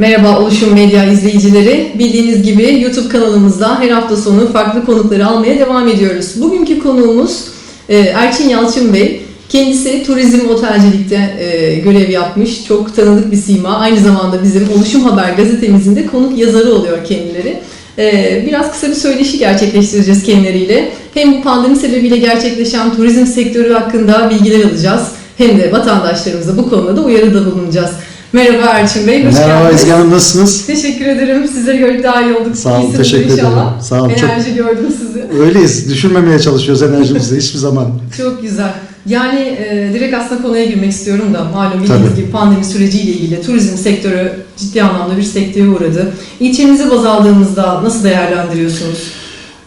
Merhaba Oluşum Medya izleyicileri. Bildiğiniz gibi YouTube kanalımızda her hafta sonu farklı konukları almaya devam ediyoruz. Bugünkü konuğumuz e, Erçin Yalçın Bey. Kendisi turizm otelcilikte e, görev yapmış. Çok tanıdık bir sima. Aynı zamanda bizim Oluşum Haber gazetemizin de konuk yazarı oluyor kendileri. E, Biraz kısa bir söyleşi gerçekleştireceğiz kendileriyle. Hem bu pandemi sebebiyle gerçekleşen turizm sektörü hakkında bilgiler alacağız. Hem de vatandaşlarımıza bu konuda da uyarıda bulunacağız. Merhaba Erçin Bey, hoş Merhaba geldiniz. Ezgi Hanım nasılsınız? Teşekkür ederim. Sizleri gördük daha iyi olduk. Sağ olun, İyisinizdir teşekkür ederim. inşallah. Sağ olun, çok- Enerji gördüm sizi. Öyleyiz. Düşürmemeye çalışıyoruz enerjimizi hiçbir zaman. Çok güzel. Yani e, direkt aslında konuya girmek istiyorum da malum bildiğiniz gibi pandemi süreciyle ilgili turizm sektörü ciddi anlamda bir sekteye uğradı. İlçemizi baz aldığımızda nasıl değerlendiriyorsunuz?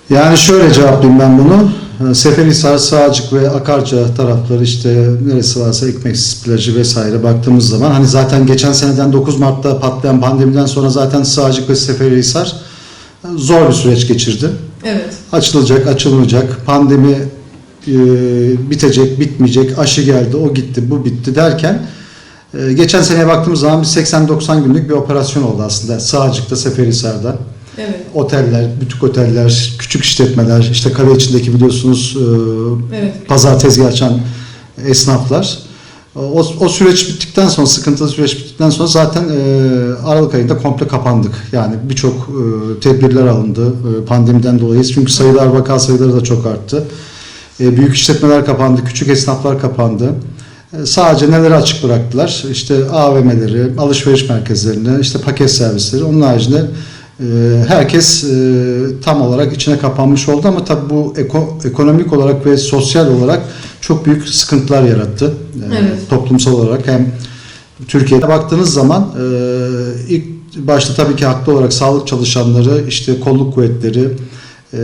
Yani şöyle cevaplayayım ben bunu. Seferihisar, Sağcık ve Akarca tarafları işte neresi varsa Ekmeksiz plajı vesaire baktığımız zaman hani zaten geçen seneden 9 Mart'ta patlayan pandemiden sonra zaten Sağcık ve Seferihisar zor bir süreç geçirdi. Evet. Açılacak, açılmayacak, pandemi e, bitecek, bitmeyecek, aşı geldi, o gitti, bu bitti derken e, geçen seneye baktığımız zaman bir 80-90 günlük bir operasyon oldu aslında Sağcık'ta, Seferihisar'da. Evet. Oteller, butik oteller, küçük işletmeler, işte kale içindeki biliyorsunuz e, Evet. pazar tezgah açan esnaflar. O, o süreç bittikten sonra, sıkıntılı süreç bittikten sonra zaten e, Aralık ayında komple kapandık. Yani birçok e, tedbirler alındı e, pandemiden dolayı. Çünkü sayılar, vaka sayıları da çok arttı. E, büyük işletmeler kapandı, küçük esnaflar kapandı. E, sadece neleri açık bıraktılar? İşte AVM'leri, alışveriş merkezlerini, işte paket servisleri. Onun haricinde herkes e, tam olarak içine kapanmış oldu ama tabii bu eko- ekonomik olarak ve sosyal olarak çok büyük sıkıntılar yarattı. E, Evet. Toplumsal olarak hem Türkiye'de baktığınız zaman e, ilk başta tabii ki haklı olarak sağlık çalışanları, işte kolluk kuvvetleri, e,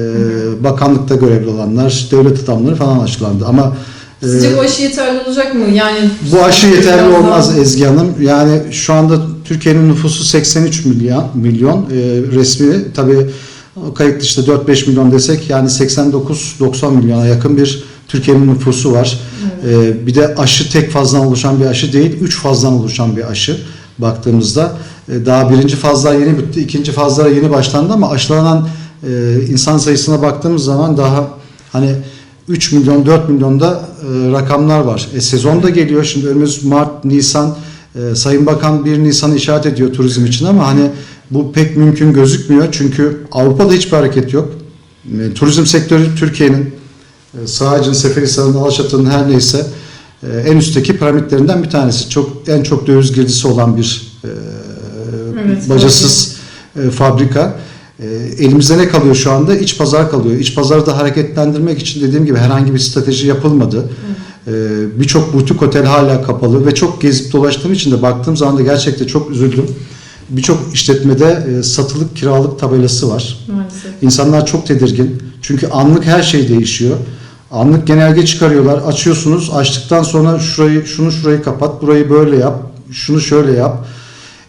bakanlıkta görevli olanlar, devlet adamları falan açıklandı. Ama Sizce bu aşı yeterli olacak mı? Yani bu aşı yeterli olmaz Ezgi Hanım. Yani şu anda Türkiye'nin nüfusu 83 milyon, milyon e, resmi tabii kayıt dışında 4-5 milyon desek yani 89-90 milyona yakın bir Türkiye'nin nüfusu var. E, bir de aşı tek fazdan oluşan bir aşı değil, 3 fazdan oluşan bir aşı baktığımızda. E, daha birinci fazlar yeni bitti, ikinci fazlara yeni başlandı ama aşılanan e, insan sayısına baktığımız zaman daha hani 3 milyon 4 milyonda e, rakamlar var. E, sezon da geliyor. Şimdi önümüz Mart, Nisan. E, Sayın Bakan 1 Nisan'ı işaret ediyor turizm için ama hani bu pek mümkün gözükmüyor. Çünkü Avrupa'da hiçbir hareket yok. E, turizm sektörü Türkiye'nin e, Sağcı'nın, Seferihisar'ın, Alaçatı'nın her neyse e, en üstteki piramitlerinden bir tanesi. Çok en çok döviz girdisi olan bir e, Evet, bacasız e, fabrika. E, elimizde ne kalıyor şu anda? İç pazar kalıyor. İç pazarı da hareketlendirmek için dediğim gibi herhangi bir strateji yapılmadı. E, Birçok butik otel hala kapalı ve çok gezip dolaştığım için de baktığım zaman da gerçekten çok üzüldüm. Birçok işletmede e, satılık kiralık tabelası var. Maalesef. İnsanlar çok tedirgin. Çünkü anlık her şey değişiyor. Anlık genelge çıkarıyorlar. Açıyorsunuz. Açtıktan sonra şurayı şunu şurayı kapat, burayı böyle yap, şunu şöyle yap.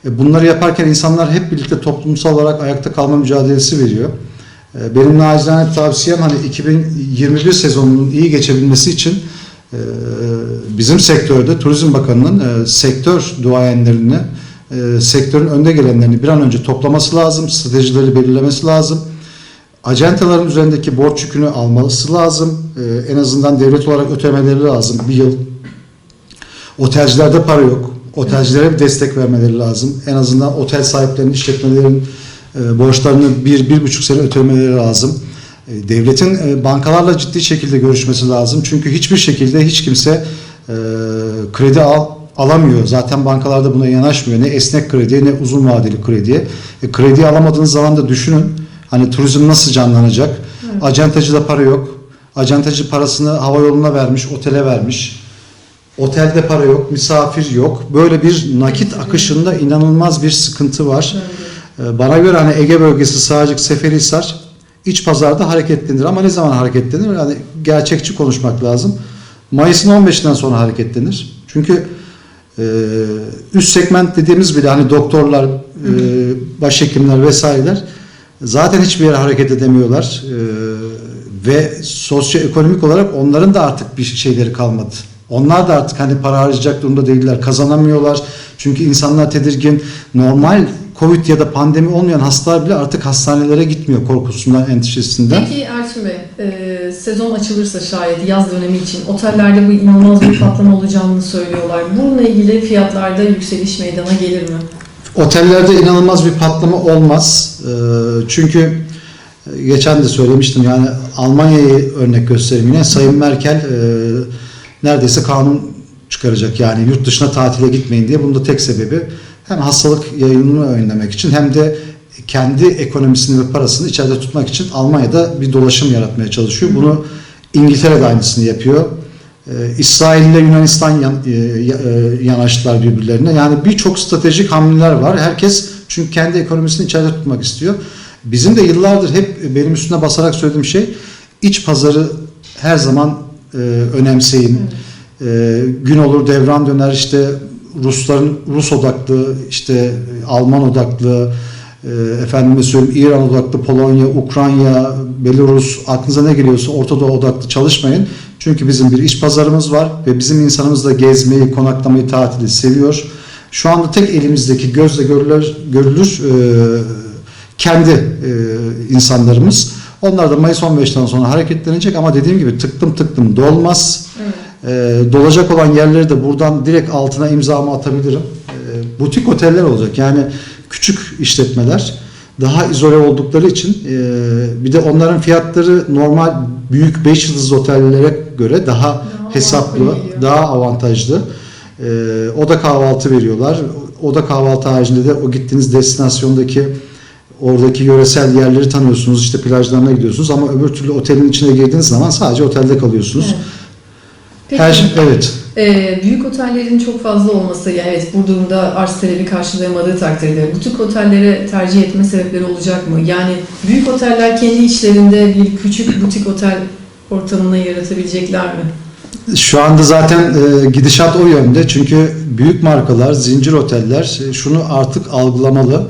E, Bunları yaparken insanlar hep birlikte toplumsal olarak ayakta kalma mücadelesi veriyor. E, Benim nacizane tavsiyem hani 2021 sezonunun iyi geçebilmesi için bizim sektörde Turizm Bakanı'nın e, sektör duayenlerini, e, sektörün önde gelenlerini bir an önce toplaması lazım, stratejileri belirlemesi lazım. Acentaların üzerindeki borç yükünü alması lazım. E, En azından devlet olarak ötemeleri lazım bir yıl. Otelcilerde para yok. Otelcilere bir destek vermeleri lazım. En azından otel sahiplerinin, işletmelerin borçlarını bir, bir buçuk sene ötemeleri lazım. E, Devletin e, bankalarla ciddi şekilde görüşmesi lazım. Çünkü hiçbir şekilde hiç kimse e, kredi al, alamıyor. Zaten bankalarda buna yanaşmıyor. Ne esnek kredi ne uzun vadeli kredi. E, kredi alamadığınız zaman da düşünün. Hani turizm nasıl canlanacak? Acentacıda para yok. Acentacı parasını hava yoluna vermiş, otele vermiş. Otelde para yok, misafir yok. Böyle bir nakit akışında inanılmaz bir sıkıntı var. Ee, Bana göre hani Ege bölgesi Sağcık, Seferihisar iç pazarda hareketlenir ama ne zaman hareketlenir? Yani gerçekçi konuşmak lazım. Mayıs'ın 15'inden sonra hareketlenir. Çünkü e, üst segment dediğimiz bile hani doktorlar, e, başhekimler vesaireler zaten hiçbir yere hareket edemiyorlar. E, ve sosyoekonomik olarak onların da artık bir şeyleri kalmadı. Onlar da artık hani para harcayacak durumda değiller. Kazanamıyorlar. Çünkü insanlar tedirgin. Normal Covid ya da pandemi olmayan hastalar bile artık hastanelere gitmiyor korkusundan, endişesinden. Peki Erçin Bey, e, sezon açılırsa şayet yaz dönemi için otellerde bu inanılmaz bir patlama olacağını söylüyorlar. Bununla ilgili fiyatlarda yükseliş meydana gelir mi? Otellerde inanılmaz bir patlama olmaz. Ee, Çünkü e, geçen de söylemiştim yani Almanya'yı örnek göstereyim yine. Sayın Merkel e, neredeyse kanun çıkaracak yani yurt dışına tatile gitmeyin diye. Bunun da tek sebebi hem hastalık yayılımını önlemek için hem de kendi ekonomisini ve parasını içeride tutmak için Almanya'da bir dolaşım yaratmaya çalışıyor. Bunu İngiltere de aynısını yapıyor. Ee, İsrail ile Yunanistan yan, e, e, yanaştılar birbirlerine. Yani birçok stratejik hamleler var. Herkes çünkü kendi ekonomisini içeride tutmak istiyor. Bizim de yıllardır hep benim üstüne basarak söylediğim şey iç pazarı her zaman e, önemseyin. E, gün olur devran döner işte Rusların Rus odaklı işte Alman odaklı e, efendime söyleyeyim İran odaklı Polonya, Ukrayna, Belarus aklınıza ne geliyorsa Orta Doğu odaklı çalışmayın. Çünkü bizim bir iç pazarımız var ve bizim insanımız da gezmeyi, konaklamayı, tatili seviyor. Şu anda tek elimizdeki gözle görülür, görülür e, kendi e, insanlarımız. Onlar da Mayıs 15'ten sonra hareketlenecek ama dediğim gibi tıktım tıktım dolmaz. E, dolacak olan yerleri de buradan direkt altına imzamı atabilirim. E, butik oteller olacak. Yani küçük işletmeler daha izole oldukları için e, bir de onların fiyatları normal büyük 5 yıldızlı otellere göre daha Daha hesaplı, geliyor. daha avantajlı. E, oda kahvaltı veriyorlar. Oda kahvaltı haricinde de o gittiğiniz destinasyondaki oradaki yöresel yerleri tanıyorsunuz. işte plajlarına gidiyorsunuz ama öbür türlü otelin içine girdiğiniz zaman sadece otelde kalıyorsunuz. Evet. Peki, Her şey evet. e, büyük otellerin çok fazla olması, yani evet bu durumda arz talebi karşılayamadığı takdirde butik otellere tercih etme sebepleri olacak mı? Yani büyük oteller kendi içlerinde bir küçük butik otel ortamını yaratabilecekler mi? Şu anda zaten e, gidişat o yönde. Çünkü büyük markalar, zincir oteller e, şunu artık algılamalı.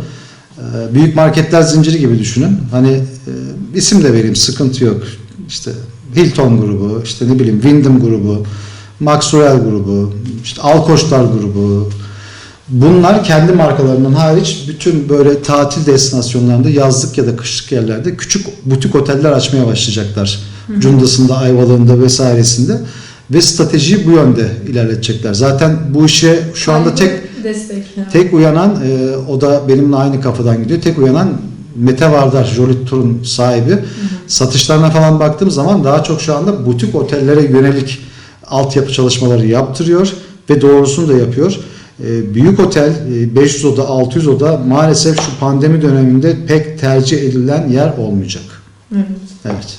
E, büyük marketler zinciri gibi düşünün. Hani e, isim de vereyim sıkıntı yok. İşte Hilton grubu, işte ne bileyim Wyndham grubu, Maxwell grubu, işte Alkoçlar grubu. Bunlar kendi markalarından hariç bütün böyle tatil destinasyonlarında yazlık ya da kışlık yerlerde küçük butik oteller açmaya başlayacaklar. Cunda'sında, Ayvalık'ında vesairesinde ve stratejiyi bu yönde ilerletecekler. Zaten bu işe şu anda tek destek. tek uyanan e, o da benimle aynı kafadan gidiyor. Tek uyanan Mete Vardar, Jolie Tour'un sahibi. Satışlarına falan baktığım zaman daha çok şu anda butik otellere yönelik altyapı çalışmaları yaptırıyor ve doğrusunu da yapıyor. E, büyük otel, e, 500 oda, 600 oda maalesef şu pandemi döneminde pek tercih edilen yer olmayacak. Evet. Evet.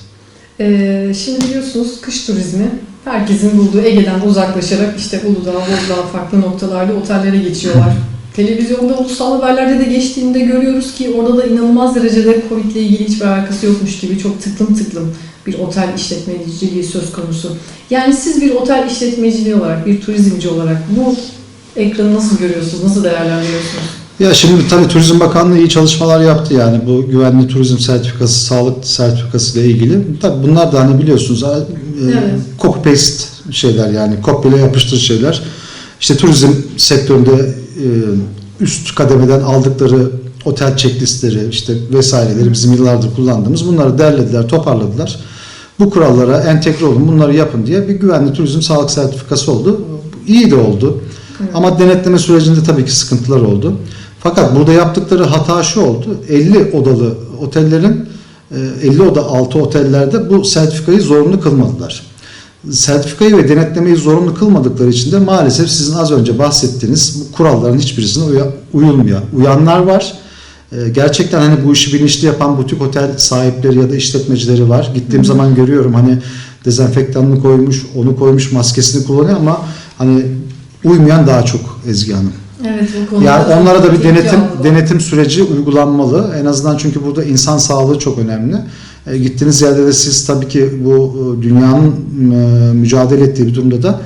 Ee, şimdi biliyorsunuz kış turizmi herkesin bulduğu Ege'den uzaklaşarak işte Uludağ, Bozdağ farklı noktalarda otellere geçiyorlar. Televizyonda ulusal haberlerde de geçtiğinde görüyoruz ki orada da inanılmaz derecede Covid ile ilgili hiçbir alakası yokmuş gibi çok tıklım tıklım bir otel işletmeciliği söz konusu. Yani siz bir otel işletmeciliği olarak, bir turizmci olarak bu ekranı nasıl görüyorsunuz, nasıl değerlendiriyorsunuz? Ya şimdi tabii Turizm Bakanlığı iyi çalışmalar yaptı yani bu güvenli turizm sertifikası, sağlık sertifikası ile ilgili. Tabii bunlar da hani biliyorsunuz e, Evet. copy paste şeyler yani kopyala yapıştır şeyler. İşte turizm sektöründe üst kademeden aldıkları otel checklistleri işte vesaireleri bizim yıllardır kullandığımız bunları derlediler, toparladılar. Bu kurallara entegre olun, bunları yapın diye bir güvenli turizm sağlık sertifikası oldu. İyi de oldu. Evet. Ama denetleme sürecinde tabii ki sıkıntılar oldu. Fakat burada yaptıkları hata şu oldu. 50 odalı otellerin e, 50 oda altı otellerde bu sertifikayı zorunlu kılmadılar. Sertifikayı ve denetlemeyi zorunlu kılmadıkları için de maalesef sizin az önce bahsettiğiniz bu kuralların hiçbirisine uyulmuyor. Uyanlar var. E, Gerçekten hani bu işi bilinçli yapan butik otel sahipleri ya da işletmecileri var. Gittiğim zaman görüyorum hani dezenfektanını koymuş, onu koymuş, maskesini kullanıyor ama hani uymayan daha çok Ezgi Hanım. Evet, bu konuda Yani onlara da bir denetim denetim süreci uygulanmalı. En azından çünkü burada insan sağlığı çok önemli. E, gittiğiniz yerde de siz tabii ki bu e, dünyanın e, mücadele ettiği bir durumda da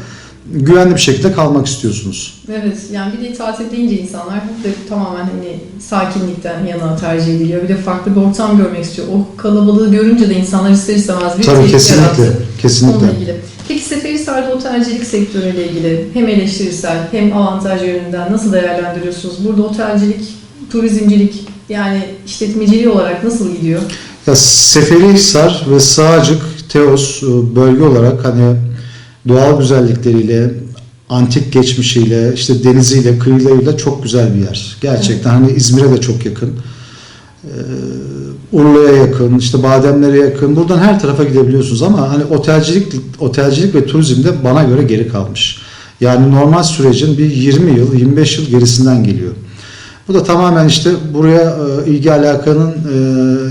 güvenli bir şekilde kalmak istiyorsunuz. Evet yani bir de tatil deyince insanlar de tamamen hani sakinlikten yana tercih ediliyor. Bir de farklı bir ortam görmek istiyor. O kalabalığı görünce de insanlar ister istemez bir Tabii kesinlikle. yarattı. Kesinlikle. Onunla ilgili. Peki Seferihisar'da otelcilik sektörüyle ilgili hem eleştirisel hem avantaj yönünden nasıl değerlendiriyorsunuz? Burada otelcilik turizmcilik yani işletmeciliği olarak nasıl gidiyor? Ya Seferihisar ve Sığacık, Teos e, bölge olarak hani doğal güzellikleriyle, antik geçmişiyle, işte deniziyle, kıyılarıyla çok güzel bir yer. Gerçekten hani İzmir'e de çok yakın. Ee, Urla'ya yakın, işte Bademler'e yakın. Buradan her tarafa gidebiliyorsunuz ama hani otelcilik otelcilik ve turizmde bana göre geri kalmış. Yani normal sürecin bir 20 yıl, 25 yıl gerisinden geliyor. Bu da tamamen işte buraya e, ilgi alakanın e,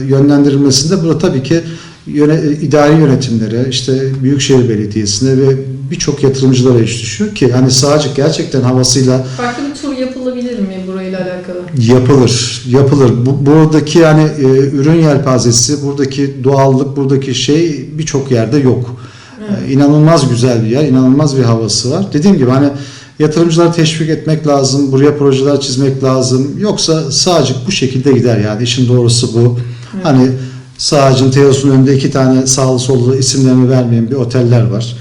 yönlendirilmesinde burada tabii ki yöne, idari yönetimlere, işte Büyükşehir Belediyesi'ne ve birçok yatırımcılara iş düşüyor ki hani Sağcık gerçekten havasıyla Farklı bir tur yapılabilir mi burayla alakalı? yapılır, yapılır. Bu, buradaki yani e, ürün yelpazesi, buradaki doğallık, buradaki şey birçok yerde yok. Evet. E, inanılmaz güzel bir yer, inanılmaz bir havası var. Dediğim gibi hani yatırımcıları teşvik etmek lazım, buraya projeler çizmek lazım. Yoksa sağcık bu şekilde gider yani işin doğrusu bu. Evet. Hani sağcın Teos'un önünde iki tane sağlı sollu isimlerini vermeyen bir oteller var.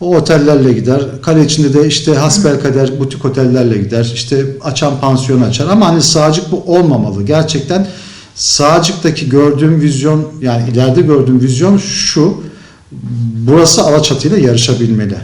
O otellerle gider. Kale içinde de işte hasbelkader butik otellerle gider. İşte açan pansiyon açar. Ama hani sağcık bu olmamalı. Gerçekten sağcıktaki gördüğüm vizyon yani ileride gördüğüm vizyon şu. Burası Alaçatı ile yarışabilmeli.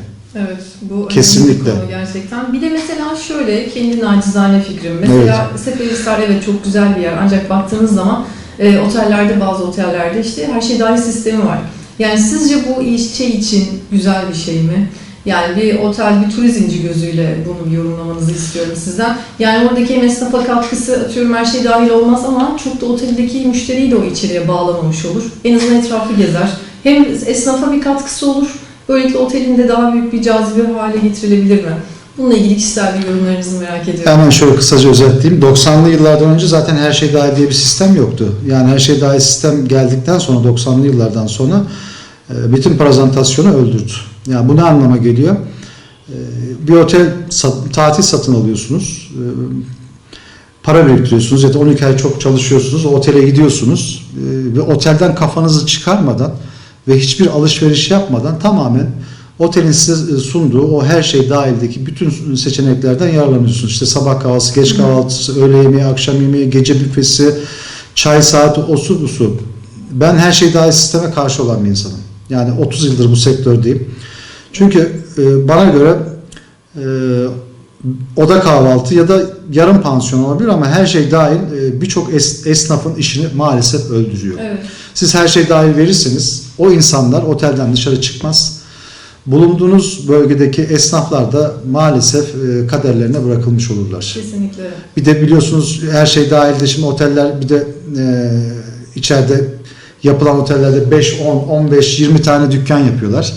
Evet, bu önemli Kesinlikle. bir konu gerçekten. Bir de mesela şöyle, kendi nacizane fikrim. Mesela Seferihisar evet çok güzel bir yer ancak baktığınız zaman e, otellerde, bazı otellerde işte her şey dahil sistemi var. Yani sizce bu iş şey için güzel bir şey mi? Yani bir otel, bir turizmci gözüyle bunu yorumlamanızı istiyorum sizden. Yani oradaki hem esnafa katkısı, atıyorum her şey dahil olmaz ama çok da oteldeki müşteriyi de o içeriye bağlamamış olur. En azından etrafı gezer. Hem esnafa bir katkısı olur, Böylelikle otelin de daha büyük bir cazibe hale getirilebilir mi? Bununla ilgili kişisel bir yorumlarınızı merak ediyorum. Hemen şöyle kısaca özetleyeyim. 90'lı yıllardan önce zaten her şey dahil diye bir sistem yoktu. Yani her şey dahil sistem geldikten sonra 90'lı yıllardan sonra e, bütün prezentasyonu öldürdü. Yani bu ne anlama geliyor? E, Bir otel tatil satın alıyorsunuz. E, Para biriktiriyorsunuz ya da 12 ay çok çalışıyorsunuz. O otele gidiyorsunuz ve otelden kafanızı çıkarmadan ve hiçbir alışveriş yapmadan tamamen otelin size sunduğu o her şey dahildeki bütün seçeneklerden yararlanıyorsunuz. İşte sabah kahvaltısı, geç kahvaltısı, öğle yemeği, akşam yemeği, gece büfesi, çay saati, osu busu. Ben her şey dahil sisteme karşı olan bir insanım. Yani 30 yıldır bu sektördeyim. Çünkü e, bana göre e, oda kahvaltı ya da yarım pansiyon olabilir ama her şey dahil e, birçok es- esnafın işini maalesef öldürüyor. Evet. Siz her şey dahil verirseniz o insanlar otelden dışarı çıkmaz. Bulunduğunuz bölgedeki esnaflar da maalesef e, kaderlerine bırakılmış olurlar. Kesinlikle. Bir de biliyorsunuz her şey dahil de şimdi oteller bir de e, içeride yapılan otellerde 5, 10, 15, 20 tane dükkan yapıyorlar.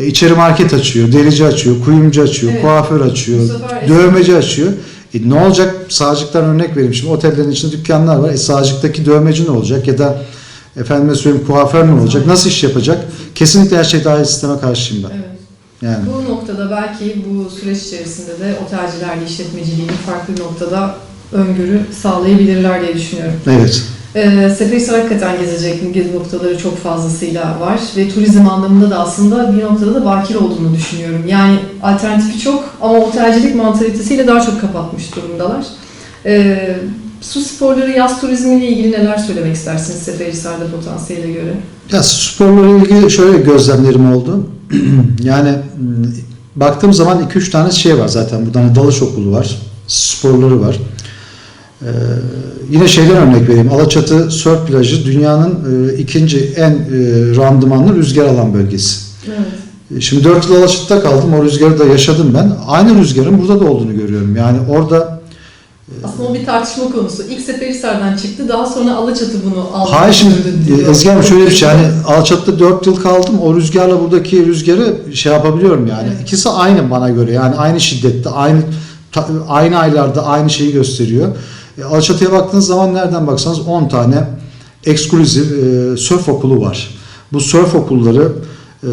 E, içeri market açıyor, derici açıyor, kuyumcu açıyor, Evet. kuaför açıyor, dövmeci açıyor. E, ne olacak? Sağcıktan örnek vereyim. Şimdi otellerin içinde dükkanlar var. E, sağcıktaki dövmeci ne olacak? Ya da efendime söyleyeyim kuaför ne olacak? Nasıl iş yapacak? Kesinlikle her şey dahil sisteme karşıyım ben. Evet. Yani. Bu noktada belki bu süreç içerisinde de otelcilerle işletmeciliğini farklı noktada öngörü sağlayabilirler diye düşünüyorum. Evet. Ee, Seferihisar hakikaten gezecek gezi noktaları çok fazlasıyla var ve turizm anlamında da aslında bir noktada da bakir olduğunu düşünüyorum. Yani alternatifi çok ama otelcilik mantalitesiyle daha çok kapatmış durumdalar. Ee, su sporları, yaz turizmiyle ilgili neler söylemek istersiniz Seferihisar'da potansiyele göre? Ya sporla ilgili şöyle gözlemlerim oldu. yani baktığım zaman 2-3 tane şey var zaten. Burada hani dalış okulu var, sporları var. Ee, yine şeyden örnek vereyim. Alaçatı Surf Plajı dünyanın e, ikinci en e, randımanlı rüzgar alan bölgesi. Evet. E, Şimdi 4 yıl Alaçatı'da kaldım. O rüzgarı da yaşadım ben. Aynı rüzgarın burada da olduğunu görüyorum. Yani orada Aslında o bir tartışma konusu. İlk Seferihisar'dan çıktı, daha sonra Alaçatı bunu aldı. Hayır şimdi e, Ezgi Hanım şöyle bir şey hani Alçatı'da 4 yıl kaldım o rüzgarla buradaki rüzgarı şey yapabiliyorum yani. Evet. İkisi aynı bana göre yani aynı şiddette aynı aynı aylarda aynı şeyi gösteriyor. E, Alçatı'ya baktığınız zaman nereden baksanız 10 tane ekskluzif e, sörf okulu var. Bu sörf okulları e,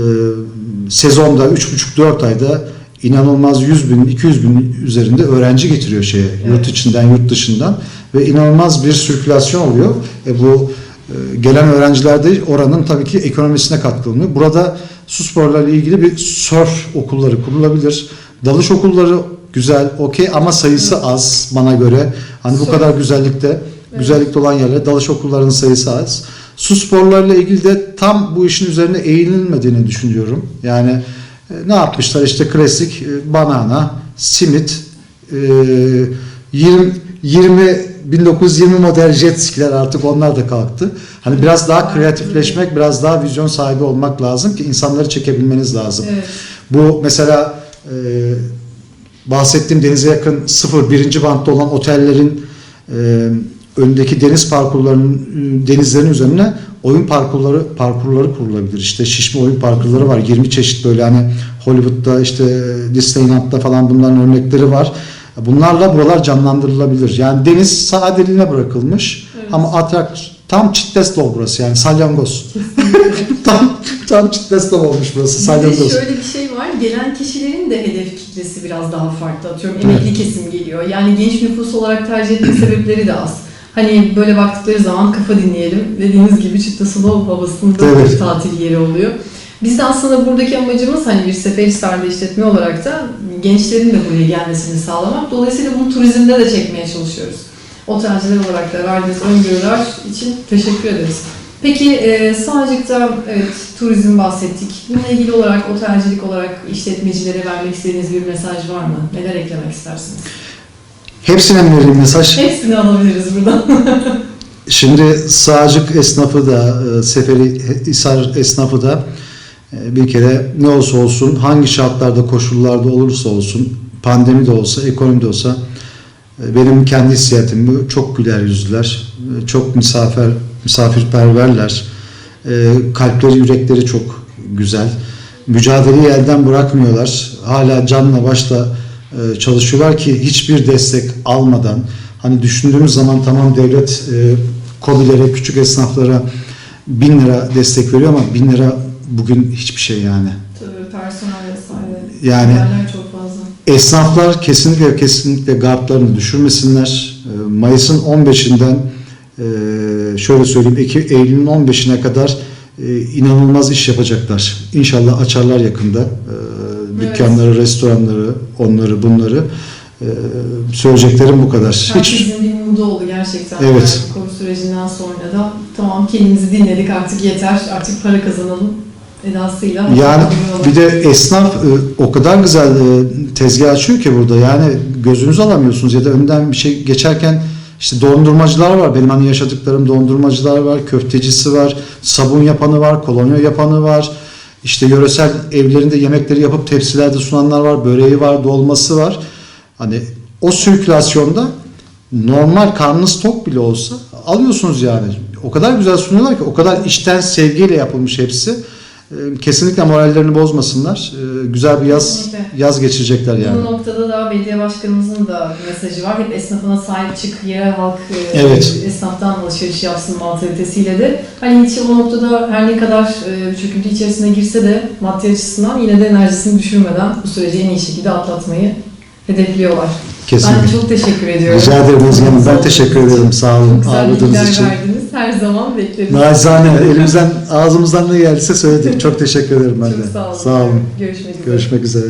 sezonda 3,5-4 ayda inanılmaz 100 bin, 200 bin üzerinde öğrenci getiriyor şeye, yurt Evet. içinden, yurt dışından ve inanılmaz bir sirkülasyon oluyor. E, bu e, gelen öğrenciler de oranın tabii ki ekonomisine katkı oluyor. Burada su sporlarıyla ilgili bir surf okulları kurulabilir. Dalış okulları güzel, okey ama sayısı az bana göre. Hani bu kadar güzellikte, güzellikte olan yerler dalış okullarının sayısı az. Su sporlarıyla ilgili de tam bu işin üzerine eğilinmediğini düşünüyorum. Yani e, ne yapmışlar işte klasik e, banana, simit, e, 20, 20 1920 model jet skiler artık onlar da kalktı. Hani biraz daha kreatifleşmek, biraz daha vizyon sahibi olmak lazım ki insanları çekebilmeniz lazım. Evet. Bu mesela e, bahsettiğim denize yakın sıfır birinci bantta olan otellerin e, önündeki deniz parkurlarının denizlerin üzerine oyun parkurları parkurları kurulabilir. İşte şişme oyun parkurları var. 20 çeşit böyle hani Hollywood'da işte Disneyland'da falan bunların örnekleri var. Bunlarla buralar canlandırılabilir. Yani deniz sadeliğine bırakılmış Evet. ama atrak tam Çitleslov burası yani salyangoz. tam tam Çitleslov olmuş burası Bir de salyangoz. şöyle bir şey var. Gelen kişilerin de hedef kitlesi biraz daha farklı. Atıyorum Evet. emekli kesim geliyor. Yani genç nüfus olarak tercih etme sebepleri de az. Hani böyle baktıkları zaman kafa dinleyelim. Dediğiniz gibi Çittasulov havasında Evet. bir tatil yeri oluyor. Biz de aslında buradaki amacımız hani bir Seferihisar'da işletme olarak da gençlerin de buraya gelmesini sağlamak. Dolayısıyla bunu turizmde de çekmeye çalışıyoruz. Otelciler olarak da verdiğiniz öngörüler için teşekkür ederiz. Peki e, Sağcık'ta evet, turizm bahsettik. Bununla ilgili olarak otelcilik olarak işletmecilere vermek istediğiniz bir mesaj var mı? Neler eklemek istersiniz? Hepsine mi vereyim mesaj? Hepsini alabiliriz buradan. Şimdi Sağcık esnafı da, e, Seferi Hisar esnafı da e, bir kere ne olsa olsun, hangi şartlarda, koşullarda olursa olsun, pandemi de olsa, ekonomi de olsa e, benim kendi hissiyatım bu. Çok güler yüzlüler, çok misafir, misafirperverler, e, kalpleri, yürekleri çok güzel. Mücadeleyi elden bırakmıyorlar. Hala canla başla e, çalışıyorlar ki hiçbir destek almadan hani düşündüğümüz zaman tamam devlet e, KOBİ'lere, küçük esnaflara bin lira destek veriyor ama bin lira bugün hiçbir şey yani. Tabii personel vesaire. Yani- Yerler çok fazla. Esnaflar kesinlikle kesinlikle gardlarını düşürmesinler. E, Mayıs'ın 15'inden e, şöyle söyleyeyim Ekim, Eylül'ün 15'ine kadar e, inanılmaz iş yapacaklar. İnşallah açarlar yakında. E, Evet. Dükkanları, restoranları, onları, bunları. E, Söyleyeceklerim bu kadar. Hiç Herkesin bir umudu oldu gerçekten. Evet. Covid sürecinden sonra da tamam kendimizi dinledik artık yeter artık para kazanalım edasıyla. Yani bir de esnaf e, o kadar güzel e, tezgah açıyor ki burada yani gözünüzü alamıyorsunuz ya da önden bir şey geçerken işte dondurmacılar var. Benim hani yaşadıklarım dondurmacılar var, köftecisi var, sabun yapanı var, kolonya yapanı var. İşte yöresel evlerinde yemekleri yapıp tepsilerde sunanlar var, böreği var, dolması var. Hani o sirkülasyonda normal karnınız tok bile olsa alıyorsunuz yani. O kadar güzel sunuyorlar ki o kadar içten sevgiyle yapılmış hepsi. Ee, Kesinlikle morallerini bozmasınlar. Ee, Güzel bir yaz yaz geçirecekler Bu yani. noktada da belediye başkanımızın da mesajı var. Hep esnafına sahip çık, yerel halk e, Evet. esnaftan alışveriş yapsın mantalitesiyle de. Hani hiç o noktada her ne kadar e, çöküntü içerisine girse de maddi açısından yine de enerjisini düşürmeden bu süreci en iyi şekilde atlatmayı hedefliyorlar. Kesinlikle. Ben çok teşekkür ediyorum. Rica ederim Özge Hanım. Sağ Ben teşekkür ederim. Sağ olun Çok ağırladığınız için. verdiniz. Her zaman bekleriz. Nacizane elimizden ağzımızdan ne geldiyse söyledik. Çok teşekkür ederim ben de. Çok sağ olun. Sağ olun. Görüşmek üzere. Görüşmek üzere.